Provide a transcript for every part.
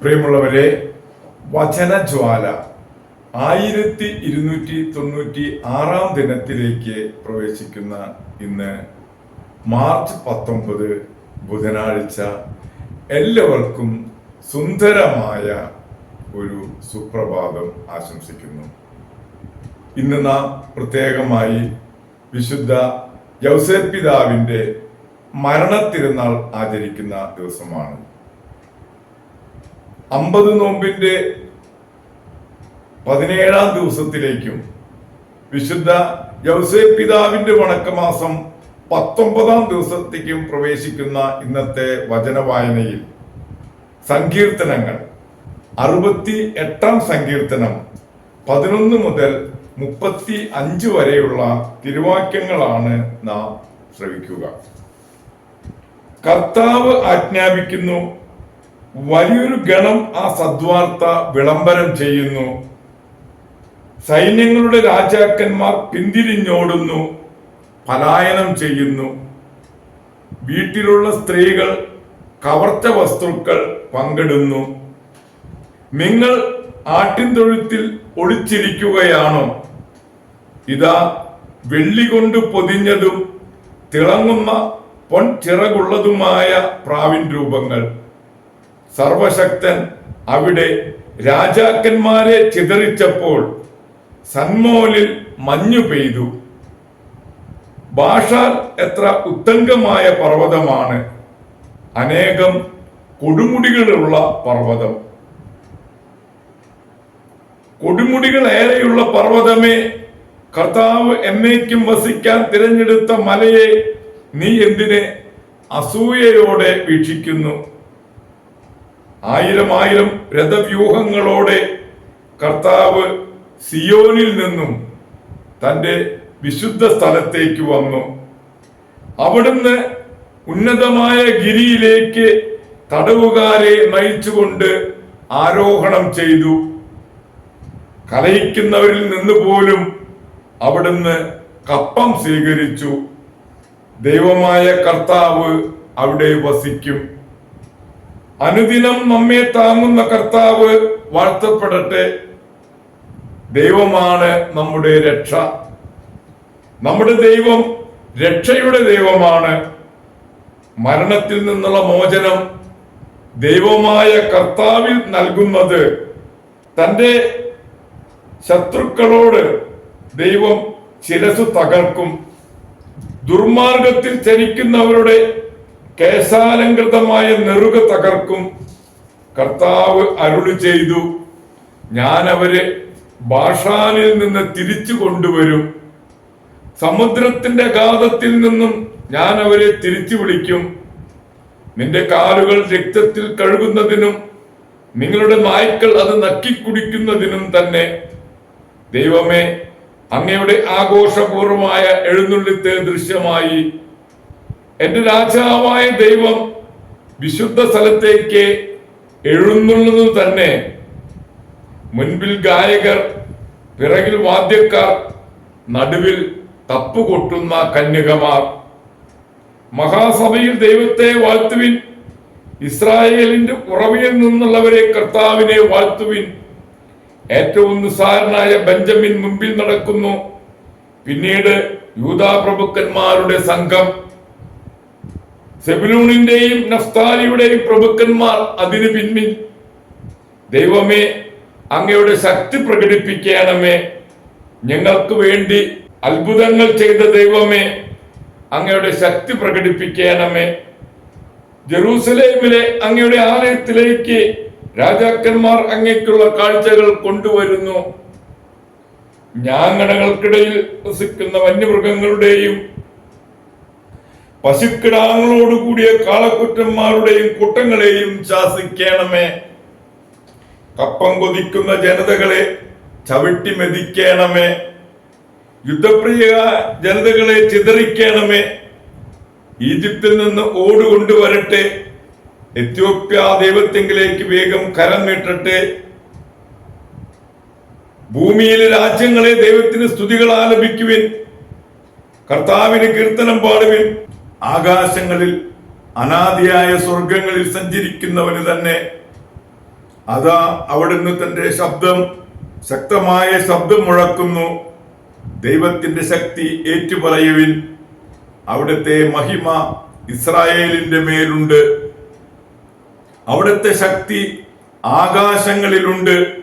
പ്രിയമുള്ളവരെ വചനജ്വാല ആയിരത്തി ഇരുന്നൂറ്റി തൊണ്ണൂറ്റി ആറാം ദിനത്തിലേക്ക് പ്രവേശിക്കുന്ന ഇന്ന് മാർച്ച് പത്തൊമ്പത് ബുധനാഴ്ച എല്ലാവർക്കും സുന്ദരമായ ഒരു സുപ്രഭാതം ആശംസിക്കുന്നു. ഇന്ന് നാം പ്രത്യേകമായി വിശുദ്ധ ജൗസേ പിതാവിന്റെ മരണത്തിരുന്നാൾ ആചരിക്കുന്ന ദിവസമാണ്. അമ്പത് നോമ്പിന്റെ പതിനേഴാം ദിവസത്തിലേക്കും വിശുദ്ധ യൗസേപ്പ് പിതാവിന്റെ വണക്കമാസം പത്തൊമ്പതാം ദിവസത്തേക്കും പ്രവേശിക്കുന്ന ഇന്നത്തെ വചനവായനയിൽ സങ്കീർത്തനങ്ങൾ. അറുപത്തി എട്ടാം സങ്കീർത്തനം പതിനൊന്ന് മുതൽ മുപ്പത്തി അഞ്ച് വരെയുള്ള തിരുവാക്യങ്ങളാണ് നാം ശ്രവിക്കുക. കർത്താവ് ആജ്ഞാപിക്കുന്നു വലിയൊരു ഗണം ആ സദ്വാർത്ത വിളംബരം ചെയ്യുന്നു. സൈന്യങ്ങളുടെ രാജാക്കന്മാർ പിന്തിരിഞ്ഞോടുന്നു പലായനം ചെയ്യുന്നു. വീട്ടിലുള്ള സ്ത്രീകൾ കവർച്ച വസ്തുക്കൾ പങ്കിടുന്നു. നിങ്ങൾ ആട്ടിൻതൊഴുത്തിൽ ഒളിച്ചിരിക്കുകയാണോ? ഇതാ വെള്ളി കൊണ്ട് പൊതിഞ്ഞതും തിളങ്ങുന്ന പൊൻ പൊൻചിറകുള്ളതുമായ പ്രാവിൻ രൂപങ്ങൾ. സർവശക്തൻ അവിടെ രാജാക്കന്മാരെ ചിതറിച്ചപ്പോൾ സന്മോലിൽ മഞ്ഞു പെയ്തു. ഭാഷാൽ എത്ര ഉത്തംഗമായ പർവതമാണ്. അനേകം കൊടുമുടികളുള്ള പർവതം. കൊടുമുടികൾ ഏറെയുള്ള പർവതമേ കർത്താവ് എന്നേക്കും വസിക്കാൻ തിരഞ്ഞെടുത്ത മലയെ നീ എന്തിനെ അസൂയയോടെ വീക്ഷിക്കുന്നു? ആയിരം ആയിരം രഥവ്യൂഹങ്ങളോടെ കർത്താവ് സിയോനിൽ നിന്നും തന്റെ വിശുദ്ധ സ്ഥലത്തേക്ക് വന്നു. അവിടുന്ന് ഉന്നതമായ ഗിരിയിലേക്ക് തടവുകാരെ നയിച്ചുകൊണ്ട് ആരോഹണം ചെയ്തു. കലഹിക്കുന്നവരിൽ നിന്ന് പോലും അവിടുന്ന് കപ്പം സ്വീകരിച്ചു. ദൈവമായ കർത്താവ് അവിടെ വസിക്കും. അനുദിനം നമ്മെ താങ്ങുന്ന കർത്താവ് വാഴ്ത്തപ്പെടട്ടെ. ദൈവമാണ് നമ്മുടെ രക്ഷ. നമ്മുടെ ദൈവം രക്ഷയുടെ ദൈവമാണ്. മരണത്തിൽ നിന്നുള്ള മോചനം ദൈവമായ കർത്താവിൽ നൽകുന്നത്. തന്റെ ശത്രുക്കളോട് ദൈവം ശിരസ് തകർക്കും. ദുർമാർഗത്തിൽ ചരിക്കുന്നവരുടെ കേശാലങ്കൃതമായ നെറുക തകർക്കും. കർത്താവ് അരുളി ചെയ്തു ഞാൻ അവരെ ഭാഷാനിൽ നിന്ന് തിരിച്ചു കൊണ്ടുവരും. സമുദ്രത്തിന്റെ ഗാതത്തിൽ നിന്നും ഞാൻ അവരെ തിരിച്ചു വിളിക്കും. നിന്റെ കാലുകൾ രക്തത്തിൽ കഴുകുന്നതിനും നിങ്ങളുടെ നായ്ക്കൾ അത് നക്കിക്കുടിക്കുന്നതിനും തന്നെ. ദൈവമേ അങ്ങയുടെ ആഘോഷപൂർവമായ എഴുന്നള്ളിത്തെ ദൃശ്യമായി. എന്റെ രാജാവായ ദൈവം വിശുദ്ധ സ്ഥലത്തേക്ക് എഴുന്നള്ളുന്നത് തന്നെ മുൻപിൽ ഗായകർ പിറകിൽ വാദ്യക്കാർ നടുവിൽ തപ്പുകൊട്ടുന്ന കന്യകമാർ. മഹാസഭയിൽ ദൈവത്തെ വാഴ്ത്തുവിൻ ഇസ്രായേലിന്റെ ഉറവിയിൽ നിന്നുള്ളവരെ കർത്താവിനെ വാഴ്ത്തുവിൻ. ഏറ്റവും നിസ്സാരനായ ബെഞ്ചമിൻ മുമ്പിൽ നടക്കുന്നു. പിന്നീട് യൂതാ പ്രഭുക്കന്മാരുടെ സംഘം സെബിലൂണിന്റെയും നഫ്താലിയുടെയും പ്രഭുക്കന്മാർ അതിന് പിന്നിൽ. ദൈവമേ അങ്ങയുടെ ശക്തി പ്രകടിപ്പിക്കണമേ. ഞങ്ങൾക്ക് വേണ്ടി അത്ഭുതങ്ങൾ ചെയ്ത ദൈവമേ അങ്ങയുടെ ശക്തി പ്രകടിപ്പിക്കണമേ. ജെറൂസലേമിലെ അങ്ങയുടെ ആലയത്തിലേക്ക് രാജാക്കന്മാർ അങ്ങേക്കുള്ള കാഴ്ചകൾ കൊണ്ടുവരുന്നു. ഞാങ്ങണകൾക്കിടയിൽ വസിക്കുന്ന വന്യമൃഗങ്ങളുടെയും പശുക്കിടാങ്ങളോട് കൂടിയ കാളക്കുറ്റന്മാരുടെയും കൂട്ടങ്ങളെയും ശാസിക്കണമേ. കപ്പം കൊതിക്കുന്ന ജനതകളെ ചവിട്ടി മെതിക്കണമേ. യുദ്ധപ്രിയ ജനതകളെ ചിതറിക്കണമേ. ഈജിപ്തിൽ നിന്ന് ഓടുകൊണ്ടുവരട്ടെ. എത്യോപ്യ ദൈവത്തെങ്കിലേക്ക് വേഗം കരം നീട്ടട്ടെ. ഭൂമിയിലെ രാജ്യങ്ങളെ ദൈവത്തിന് സ്തുതികൾ ആലപിക്കുവിൻ കർത്താവിന് കീർത്തനം പാടുവിൻ. ആകാശങ്ങളിൽ അനാദിയായ സ്വർഗങ്ങളിൽ സഞ്ചരിക്കുന്നവന് തന്നെ അതാ അവിടുന്ന് തന്റെ ശബ്ദം ശക്തമായ ശബ്ദം മുഴക്കുന്നു. ദൈവത്തിന്റെ ശക്തി ഏറ്റുപറയുവിൻ. അവിടുത്തെ മഹിമ ഇസ്രായേലിന്റെ മേലുണ്ട്. അവിടുത്തെ ശക്തി ആകാശങ്ങളിലുണ്ട്.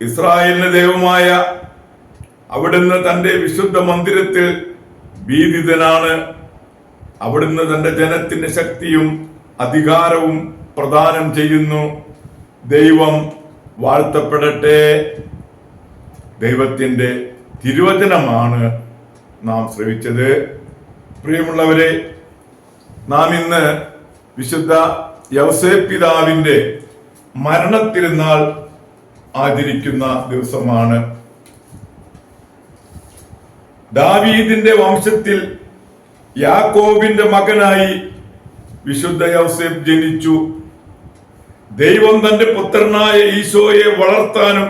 ഇസ്രായേലിന്റെ ദൈവമായ അവിടുന്ന് തന്റെ വിശുദ്ധ മന്ദിരത്തിൽ ഭീതിതനാണ്. അവിടുന്ന് തന്റെ ജനത്തിന് ശക്തിയും അധികാരവും പ്രദാനം ചെയ്യുന്നു. ദൈവം വാഴ്ത്തപ്പെടട്ടെ. ദൈവത്തിന്റെ തിരുവചനമാണ് നാം ശ്രവിച്ചത്. പ്രിയമുള്ളവരെ നാം ഇന്ന് വിശുദ്ധ യവസേ പിതാവിന്റെ മരണത്തിരുന്നാൾ ആചരിക്കുന്ന ദിവസമാണ്. ദാവീദിന്റെ വംശത്തിൽ യാക്കോബിന്റെ മകനായി വിശുദ്ധ യൗസേഫ് ജനിച്ചു. ദൈവം തന്റെ പുത്രനായ ഈശോയെ വളർത്താനും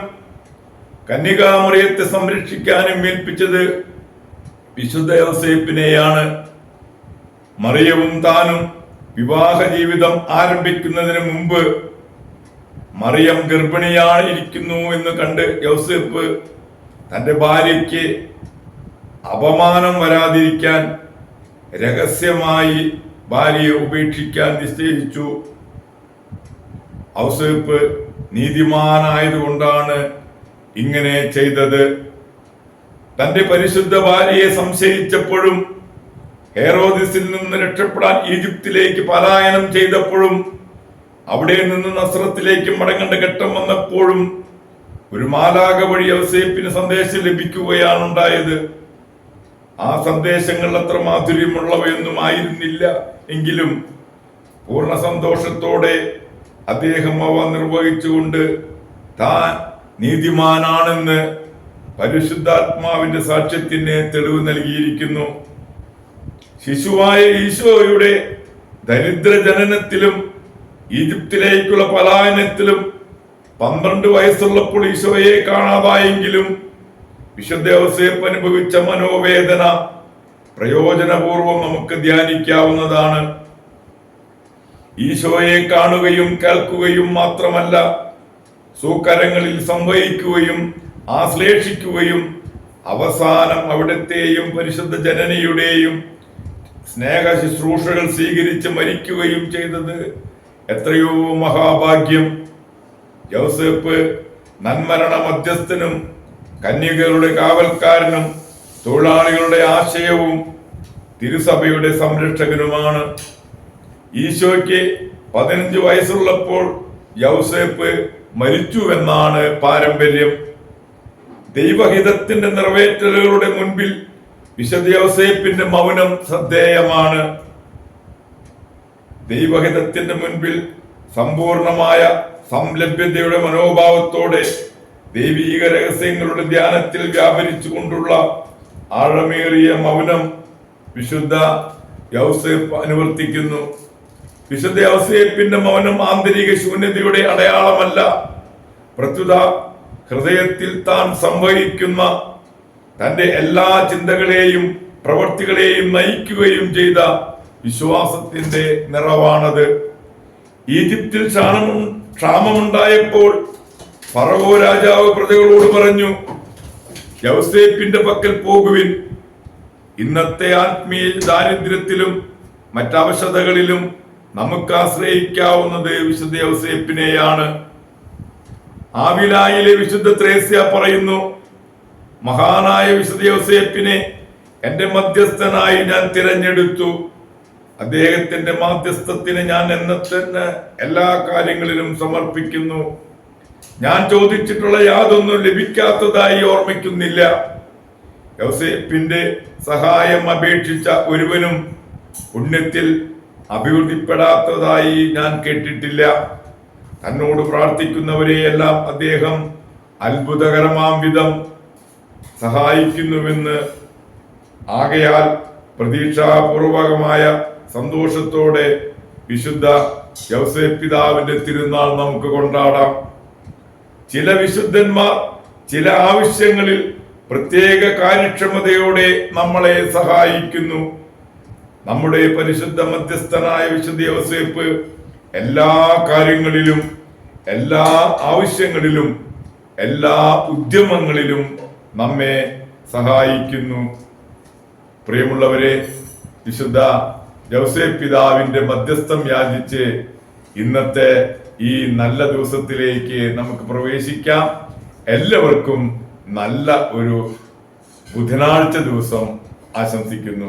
കന്യകാമറിയത്തെ സംരക്ഷിക്കാനും ഏൽപ്പിച്ചത് വിശുദ്ധ യൗസേപ്പിനെയാണ് മറിയവും താനും വിവാഹ ജീവിതം ആരംഭിക്കുന്നതിന് മുമ്പ് മറിയം ഗർഭിണിയായിരിക്കുന്നു എന്ന് കണ്ട് യൗസേപ്പ് തന്റെ ഭാര്യയ്ക്ക് അപമാനം വരാതിരിക്കാൻ രഹസ്യമായി ഭാര്യയെ ഉപേക്ഷിക്കാൻ നിശ്ചയിച്ചു. ഔസേപ്പ് നീതിമാനായതുകൊണ്ടാണ് ഇങ്ങനെ ചെയ്തത്. തന്റെ പരിശുദ്ധ ഭാര്യയെ സംശയിച്ചപ്പോഴും ഹെറോദിസിൽ നിന്ന് രക്ഷപ്പെടാൻ ഈജിപ്തിലേക്ക് പലായനം ചെയ്തപ്പോഴും അവിടെ നിന്ന് നസ്രത്തിലേക്ക് മടങ്ങേണ്ട ഘട്ടം വന്നപ്പോഴും ഒരു മാലാക വഴി ഔസേപ്പിന് സന്ദേശം ലഭിക്കുകയാണ് ഉണ്ടായത് ആ സന്ദേശങ്ങൾ അത്ര മാധുര്യമുള്ളവയൊന്നും ആയിരുന്നില്ല എങ്കിലും പൂർണ സന്തോഷത്തോടെ അദ്ദേഹം അവ നിർവഹിച്ചുകൊണ്ട് താൻ നീതിമാനാണെന്ന് പരിശുദ്ധാത്മാവിന്റെ സാക്ഷ്യത്തിന് തെളിവ് നൽകിയിരിക്കുന്നു. ശിശുവായ ഈശോയുടെ ദരിദ്ര ജനനത്തിലും ഈജിപ്തിലേക്കുള്ള പലായനത്തിലും പന്ത്രണ്ട് വയസ്സുള്ളപ്പോൾ ഈശോയെ കാണാതായെങ്കിലും വിശുദ്ധ അനുഭവിച്ച മനോവേദന പ്രയോജനപൂർവം നമുക്ക് ധ്യാനിക്കാവുന്നതാണ്. ഈശോയെ കാണുകയും കേൾക്കുകയും മാത്രമല്ല സൂക്കരങ്ങളിൽ സംവഹിക്കുകയും ആശ്ലേഷിക്കുകയും അവസാനം അവിടത്തെയും പരിശുദ്ധ ജനനിയുടെയും സ്നേഹ ശുശ്രൂഷകൾ സ്വീകരിച്ച് മരിക്കുകയും ചെയ്തത് എത്രയോ മഹാഭാഗ്യം. ജോസഫ് നന്മരണ മധ്യസ്ഥനും കന്യകകളുടെ കാവൽക്കാരനും തൊഴിലാളികളുടെ ആശയവും തിരുസഭയുടെ സംരക്ഷകനുമാണ്. ഈശോയ്ക്ക് പതിനഞ്ച് വയസ്സുള്ളപ്പോൾ യൗസേപ്പ് മരിച്ചുവെന്നാണ് പാരമ്പര്യം. ദൈവഹിതത്തിന്റെ നിറവേറ്റലുകളുടെ മുൻപിൽ വിശുദ്ധ യൗസേപ്പിന്റെ മൗനം ശ്രദ്ധേയമാണ്. ദൈവഹിതത്തിന്റെ മുൻപിൽ സമ്പൂർണമായ സംലഭ്യതയുടെ മനോഭാവത്തോടെ ദൈവീക രഹസ്യങ്ങളുടെ ധ്യാനത്തിൽ വ്യാപരിച്ചു കൊണ്ടുള്ള ആഴമേറിയ മൗനം വിശുദ്ധ യൗസേപ്പ് അനുവർത്തിക്കുന്നു. വിശുദ്ധ യൗസേപ്പിന്റെ മൗനം ആന്തരിക ശൂന്യതയുടെ അടയാളമല്ല. പ്രത്യുത ഹൃദയത്തിൽ താൻ സംവഹിക്കുന്ന തന്റെ എല്ലാ ചിന്തകളെയും പ്രവർത്തികളെയും നയിക്കുകയും ചെയ്ത വിശ്വാസത്തിന്റെ നിറവാണത്. ഈജിപ്തിൽ ക്ഷാമം ക്ഷാമമുണ്ടായപ്പോൾ ഫറവോ രാജാവ് പ്രജകളോട് പറഞ്ഞു യൗസേപ്പിന്റെ പക്കൽ പോകുവിൻ. ഇന്നത്തെ ആത്മീയ ദാരിദ്ര്യത്തിലും മറ്റവശതകളിലും നമുക്ക് ആശ്രയിക്കാവുന്നത് വിശുദ്ധ യൗസേപ്പിനെയാണ്. ആവിലായിലെ വിശുദ്ധ ത്രേസ്യ പറയുന്നു മഹാനായ വിശുദ്ധ യൗസേപ്പിനെ എന്റെ മധ്യസ്ഥനായി ഞാൻ തിരഞ്ഞെടുത്തു. അദ്ദേഹത്തിന്റെ മാധ്യസ്ഥത്തിന് ഞാൻ എന്നെ തന്നെ എല്ലാ കാര്യങ്ങളിലും സമർപ്പിക്കുന്നു. ഞാൻ ചോദിച്ചിട്ടുള്ള യാതൊന്നും ലഭിക്കാത്തതായി ഓർമ്മിക്കുന്നില്ല. യോസേപ്പിന്റെ സഹായം അപേക്ഷിച്ച ഒരുവനും പുണ്യത്തിൽ അഭിവൃദ്ധിപ്പെടാത്തതായി ഞാൻ കേട്ടിട്ടില്ല. തന്നോട് പ്രാർത്ഥിക്കുന്നവരെയെല്ലാം അദ്ദേഹം അത്ഭുതകരമാം വിധം സഹായിക്കുന്നുവെന്ന് ആകയാൽ പ്രതീക്ഷാപൂർവകമായ സന്തോഷത്തോടെ വിശുദ്ധ യൗസേ പിതാവിന്റെ തിരുനാൾ നമുക്ക് കൊണ്ടാടാം. ചില വിശുദ്ധന്മാർ ചില ആവശ്യങ്ങളിൽ പ്രത്യേക കാര്യക്ഷമതയോടെ നമ്മളെ സഹായിക്കുന്നു. നമ്മുടെ പരിശുദ്ധ മധ്യസ്ഥനായ വിശുദ്ധ യോസേപ്പ് എല്ലാ കാര്യങ്ങളിലും എല്ലാ ആവശ്യങ്ങളിലും എല്ലാ ഉദ്യമങ്ങളിലും നമ്മെ സഹായിക്കുന്നു. പ്രിയമുള്ളവരെ വിശുദ്ധ ജോസേഫ് പിതാവിന്റെ മധ്യസ്ഥം യാചിച്ച് ഇന്നത്തെ ഈ നല്ല ദിവസത്തിലേക്ക് നമുക്ക് പ്രവേശിക്കാം. എല്ലാവർക്കും നല്ല ഒരു ബുധനാഴ്ച ദിവസം ആശംസിക്കുന്നു.